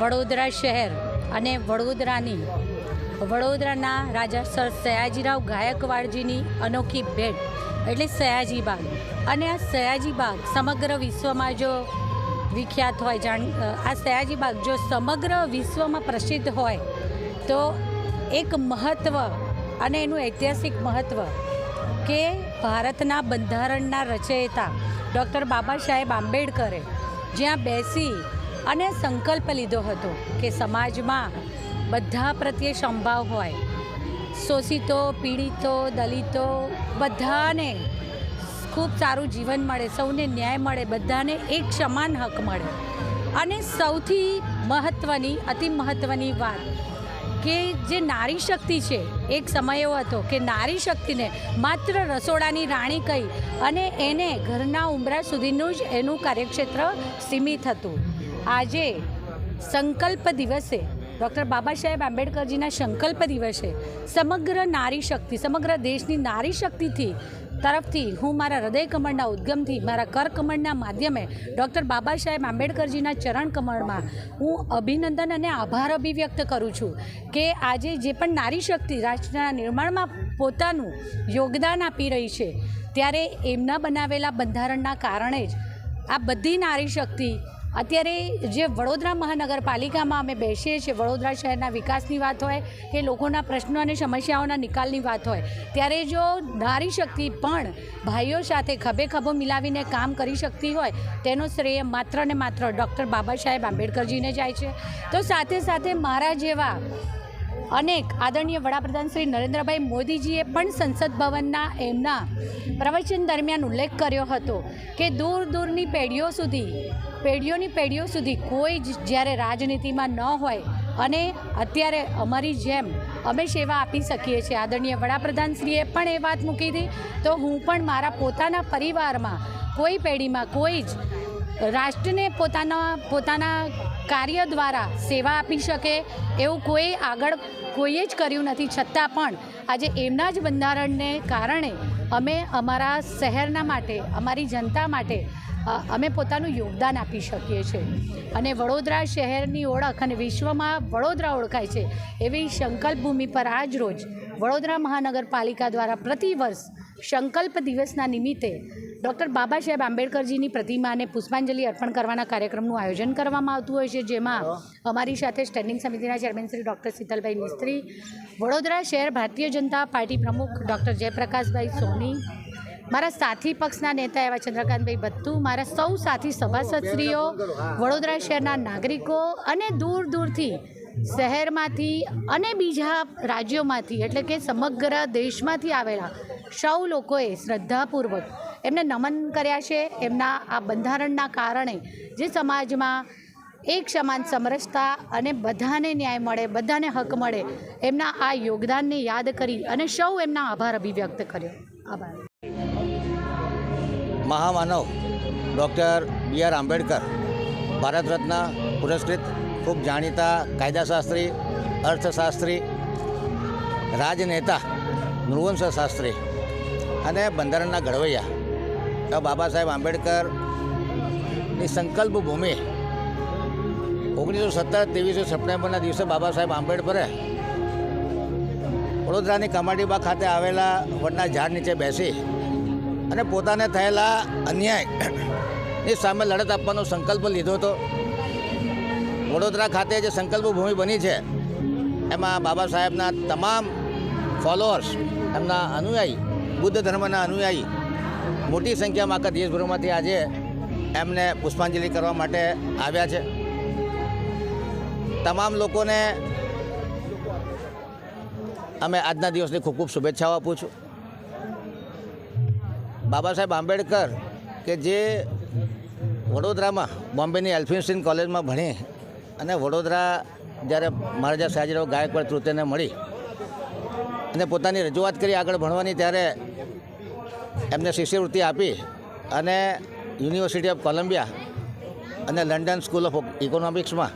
વડોદરા શહેર અને વડોદરાની વડોદરાના રાજા સર સયાજીરાવ ગાયકવાડજીની અનોખી ભેટ, એટલે સયાજી બાગ અને આ સયાજી બાગ સમગ્ર વિશ્વમાં જો વિખ્યાત હોય, જાણ, આ સયાજી બાગ જો સમગ્ર વિશ્વમાં પ્રસિદ્ધ હોય, તો એક મહત્ત્વ અને એનું ઐતિહાસિક મહત્ત્વ કે ભારતના બંધારણના રચયિતા ડૉક્ટર બાબા સાહેબ આંબેડકરે જ્યાં બેસી અને સંકલ્પ લીધો હતો કે સમાજમાં બધા પ્રત્યે સંભાવ હોય. શોષિતો, પીડિતો, દલિતો, બધાને ખૂબ સારું જીવન મળે, સૌને ન્યાય મળે, બધાને એક સમાન હક મળે. અને સૌથી મહત્ત્વની અતિ મહત્ત્વની વાત કે જે નારી શક્તિ છે, એક સમય એવો હતો કે નારી શક્તિને માત્ર રસોડાની રાણી કહી અને એને ઘરના ઉંબરા સુધીનું જ એનું કાર્યક્ષેત્ર સીમિત હતું. આજે સંકલ્પ દિવસે, ડૉક્ટર બાબા સાહેબ આંબેડકરજીના સંકલ્પ દિવસે સમગ્ર નારી શક્તિ, સમગ્ર દેશની નારી શક્તિથી તરફથી હું મારા હૃદય કમળના ઉદ્ગમથી, મારા કર કમળના માધ્યમે ડૉક્ટર બાબા સાહેબ આંબેડકરજીના ચરણ કમળમાં હું અભિનંદન અને આભાર અભિવ્યક્ત કરું છું કે આજે જે પણ નારી શક્તિ રાષ્ટ્રના નિર્માણમાં પોતાનું યોગદાન આપી રહી છે, ત્યારે એમના બનાવેલા બંધારણના કારણે જ આ બધી નારી શક્તિ અત્યારે જે વડોદરા મહાનગરપાલિકામાં અમે બેસીએ છીએ, વડોદરા શહેરના વિકાસની વાત હોય, કે લોકોના પ્રશ્નો અને સમસ્યાઓના નિકાલની વાત હોય, ત્યારે જો નારી શક્તિ પણ ભાઈઓ સાથે ખભે ખભો મિલાવીને કામ કરી શકતી હોય, તેનો શ્રેય માત્ર ને માત્ર ડૉક્ટર બાબા સાહેબ આંબેડકરજીને જાય છે. તો સાથે સાથે મારા જેવા અનેક આદરણીય વડાપ્રધાન શ્રી નરેન્દ્રભાઈ મોદીજીએ પણ સંસદ ભવનના એમના પ્રવચન દરમિયાન ઉલ્લેખ કર્યો હતો કે દૂર દૂરની પેઢીઓ સુધી, પેઢીઓની પેઢીઓ સુધી કોઈ જ જ્યારે રાજનીતિમાં ન હોય અને અત્યારે અમારી જેમ અમે સેવા આપી શકીએ છીએ. આદરણીય વડાપ્રધાનશ્રીએ પણ એ વાત મૂકી હતી. તો હું પણ મારા પોતાના પરિવારમાં કોઈ પેઢીમાં કોઈ જ રાષ્ટ્રને પોતાના પોતાના કાર્ય દ્વારા સેવા આપી શકે એવું કોઈ આગળ કોઈએ જ કર્યું નથી. છતાં પણ આજે એમના જ બંધારણને કારણે અમે અમારા શહેરના માટે, અમારી જનતા માટે અમે પોતાનું યોગદાન આપી શકીએ છીએ. અને વડોદરા શહેરની ઓળખ અને વિશ્વમાં વડોદરા ઓળખાય છે એવી સંકલ્પ ભૂમિ પર આજ રોજ વડોદરા મહાનગરપાલિકા દ્વારા પ્રતિવર્ષ સંકલ્પ દિવસના નિમિત્તે ડૉક્ટર બાબા સાહેબ આંબેડકરજીની પ્રતિમાને પુષ્પાંજલિ અર્પણ કરવાના કાર્યક્રમનું આયોજન કરવામાં આવતું હોય છે જેમાં અમારી સાથે સ્ટેન્ડિંગ સમિતિના ચેરમેન શ્રી ડૉક્ટર શીતલભાઈ મિસ્ત્રી વડોદરા શહેર ભારતીય જનતા પાર્ટી પ્રમુખ ડૉક્ટર જયપ્રકાશભાઈ સોની મારા સાથી પક્ષના નેતા એવા ચંદ્રકાંતભાઈ ભત્તુ મારા સૌ સાથી સભાસદશ્રીઓ વડોદરા શહેરના નાગરિકો અને દૂર દૂરથી શહેરમાંથી અને બીજા રાજ્યોમાંથી એટલે કે સમગ્ર દેશમાંથી આવેલા સૌ લોકોએ શ્રદ્ધાપૂર્વક એમને નમન કર્યા છે. એમના આ બંધારણના કારણે જે સમાજમાં એક સમાન સમરસતા અને બધાને ન્યાય મળે, બધાને હક મળે, એમના આ યોગદાનને યાદ કરી અને સૌ એમના આભાર અભિવ્યક્ત કર્યો. આભાર. મહામાનવ doctor B R Ambedkar Bharat Ratna પુરસ્કૃત, ખૂબ જાણીતા કાયદાશાસ્ત્રી, અર્થશાસ્ત્રી, રાજનેતા નૃવંશ શાસ્ત્રી અને બંધારણના ઘડવૈયા. બાબા સાહેબ આંબેડકરની સંકલ્પ ભૂમિ ઓગણીસો સત્તર ત્રેવીસો સપ્ટેમ્બરના દિવસે બાબા સાહેબ આંબેડકરે વડોદરાની કમાટીબા ખાતે આવેલા વડના ઝાડ નીચે બેસી અને પોતાને થયેલા અન્યાયની સામે લડત આપવાનો સંકલ્પ લીધો હતો. વડોદરા ખાતે જે સંકલ્પ ભૂમિ બની છે, એમાં બાબા સાહેબના તમામ ફોલોઅર્સ એમના અનુયાયી, બુદ્ધ ધર્મના અનુયાયી મોટી સંખ્યામાં આખા દેશભરમાંથી આજે એમને પુષ્પાંજલિ કરવા માટે આવ્યા છે. તમામ લોકોને અમે આજના દિવસની ખૂબ ખૂબ શુભેચ્છાઓ આપું છું. બાબા સાહેબ આંબેડકર કે જે વડોદરામાં બોમ્બેની એલ્ફિન્સ્ટીન કોલેજમાં ભણી અને વડોદરા જ્યારે મહારાજા સયાજીરાવ ગાયકવાડ તૃતીયને મળી અને પોતાની રજૂઆત કરી આગળ ભણવાની, ત્યારે એમને શિષ્યવૃત્તિ આપી અને યુનિવર્સિટી ઓફ કોલંબિયા અને લંડન સ્કૂલ ઓફ ઇકોનોમિક્સમાં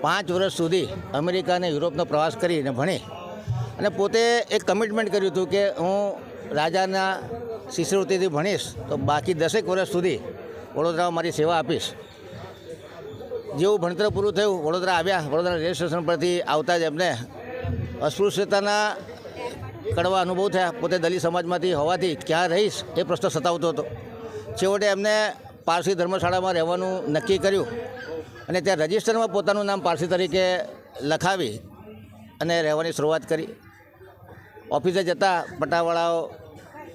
પાંચ વર્ષ સુધી અમેરિકા અને યુરોપનો પ્રવાસ કરીને ભણી અને પોતે એક કમિટમેન્ટ કર્યું હતું કે હું રાજાના શિષ્યવૃત્તિથી ભણીશ તો બાકી દસેક વર્ષ સુધી વડોદરામાં મારી સેવા આપીશ. જેવું ભણતર પૂરું થયું, વડોદરા આવ્યા, વડોદરા રેલવે સ્ટેશન પરથી આવતા જ એમને અસ્પૃશ્યતાના કડવા અનુભવ થયા પોતે દલિત સમાજમાંથી હોવાથી ક્યાં રહીશ એ પ્રશ્ન સતાવતો હતો. છેવટે એમને પારસી ધર્મશાળામાં રહેવાનું નક્કી કર્યું અને ત્યાં રજિસ્ટરમાં પોતાનું નામ પારસી તરીકે લખાવી અને રહેવાની શરૂઆત કરી. ઓફિસે જતા પટાવાળાઓ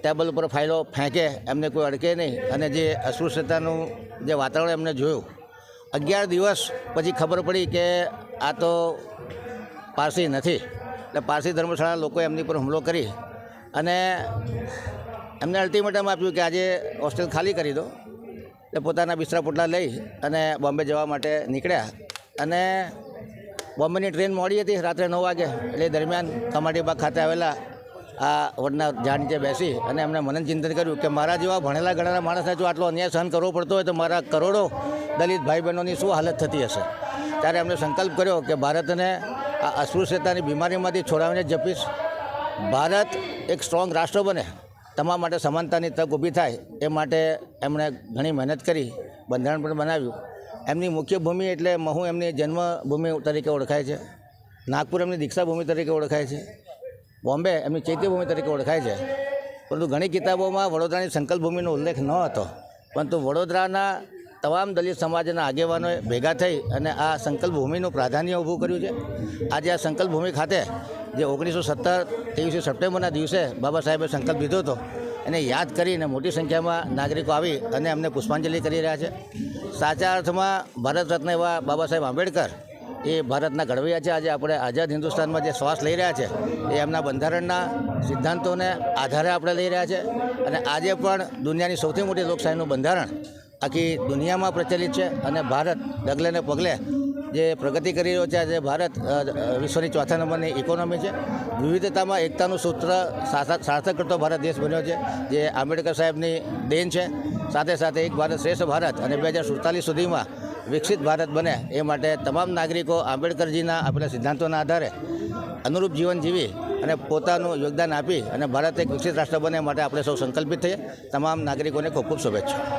ટેબલ ઉપર ફાઇલો ફેંકે, એમને કોઈ અડકે નહીં અને જે અસ્પૃશ્યતાનું જે વાતાવરણ એમને જોયું, અગિયાર દિવસ પછી ખબર પડી કે આ તો પારસી નથી. એટલે પારસી ધર્મશાળા લોકોએ એમની પર હુમલો કરી અને એમને અલ્ટિમેટમ આપ્યું કે આજે હોસ્ટેલ ખાલી કરી દો એટલે પોતાના બિસ્તરા પોટલા લઈ અને બોમ્બે જવા માટે નીકળ્યા. અને બોમ્બેની ટ્રેન મોડી હતી, રાત્રે નવ વાગે. એટલે દરમિયાન કમાટીબાગ ખાતે આવેલા આ વડના ઝાડ નીચે બેસી અને એમણે મનન ચિંતન કર્યું કે મારા જેવા ભણેલા ગણેલા માણસને જો આટલો અન્યાય સહન કરવો પડતો હોય તો મારા કરોડો દલિત ભાઈ બહેનોની શું હાલત થતી હશે? ત્યારે એમણે સંકલ્પ કર્યો કે ભારતને આ અસ્પૃશ્યતાની બીમારીમાંથી છોડાવીને જપીશ. ભારત એક સ્ટ્રોંગ રાષ્ટ્ર બને. તમામ માટે સમાનતાની તક ઊભી થાય એ માટે એમણે ઘણી મહેનત કરી, બંધારણ પણ બનાવ્યું. એમની મુખ્ય ભૂમિ એટલે મહુ એમની જન્મભૂમિ તરીકે ઓળખાય છે. નાગપુર એમની દીક્ષાભૂમિ તરીકે ઓળખાય છે. બોમ્બે એમની ચૈત્યભૂમિ તરીકે ઓળખાય છે. પરંતુ ઘણી કિતાબોમાં વડોદરાની સંકલ્પ ભૂમિનો ઉલ્લેખ ન હતો. પરંતુ વડોદરાના તમામ દલિત સમાજના આગેવાનોએ ભેગા થઈ અને આ સંકલ્પ ભૂમિનું પ્રાધાન્ય ઊભું કર્યું છે. આજે આ સંકલ્પ ભૂમિ ખાતે જે ઓગણીસો સત્તર ત્રેવીસી સપ્ટેમ્બરના દિવસે બાબા સાહેબે સંકલ્પ લીધો હતો, એને યાદ કરીને મોટી સંખ્યામાં નાગરિકો આવી અને અમને પુષ્પાંજલિ કરી રહ્યા છે. સાચા અર્થમાં ભારત રત્ન એવા બાબા સાહેબ આંબેડકર, એ ભારતના ઘડવૈયા છે. આજે આપણે આઝાદ હિન્દુસ્તાનમાં જે શ્વાસ લઈ રહ્યા છે, એ એમના બંધારણના સિદ્ધાંતોને આધારે આપણે લઈ રહ્યા છે. અને આજે પણ દુનિયાની સૌથી મોટી લોકશાહીનું બંધારણ આખી દુનિયામાં પ્રચલિત છે અને ભારત ડગલે ને પગલે જે પ્રગતિ કરી રહ્યો છે આજે ભારત વિશ્વની ચોથા નંબરની ઇકોનોમી છે, વિવિધતામાં એકતાનું સૂત્ર સાર્થક કરતો ભારત દેશ બન્યો છે, જે આંબેડકર સાહેબની દેન છે. સાથે સાથે એક ભારત શ્રેષ્ઠ ભારત અને બે હજાર સુડતાલીસ સુધીમાં વિકસિત ભારત બને એ માટે તમામ નાગરિકો આંબેડકરજીના આપેલા સિદ્ધાંતોના આધારે અનુરૂપ જીવન જીવી અને પોતાનું યોગદાન આપી અને ભારત એક વિકસિત રાષ્ટ્ર બને માટે આપણે સૌ સંકલ્પિત થઈએ. તમામ નાગરિકોને ખૂબ ખૂબ શુભેચ્છા.